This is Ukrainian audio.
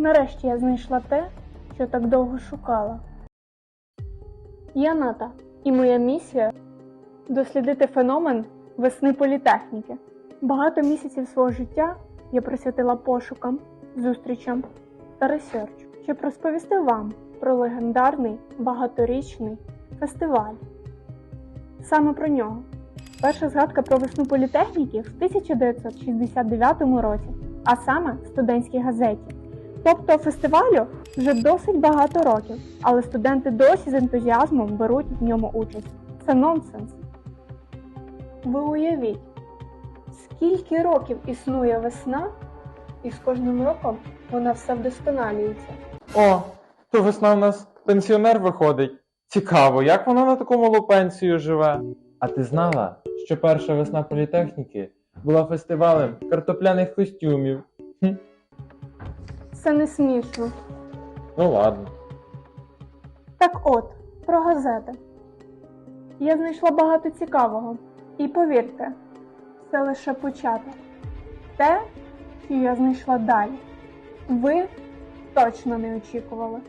Нарешті я знайшла те, що так довго шукала. Я Ната, і моя місія дослідити феномен весни політехніки. Багато місяців свого життя я присвятила пошукам, зустрічам та ресерчу, щоб розповісти вам про легендарний багаторічний фестиваль. Саме про нього. Перша згадка про весну політехніки в 1969 році, а саме в студентській газеті. Тобто фестивалю вже досить багато років, але студенти досі з ентузіазмом беруть в ньому участь. Це нонсенс. Ви уявіть, скільки років існує весна, і з кожним роком вона все вдосконалюється. О, то весна в нас пенсіонер виходить. Цікаво, як вона на таку малу пенсію живе. А ти знала, що перша весна політехніки була фестивалем картопляних костюмів? Це не смішно. ну ладно. Так от, про газети. Я знайшла багато цікавого. І повірте, це лише початок. Те, що я знайшла далі, ви точно не очікували.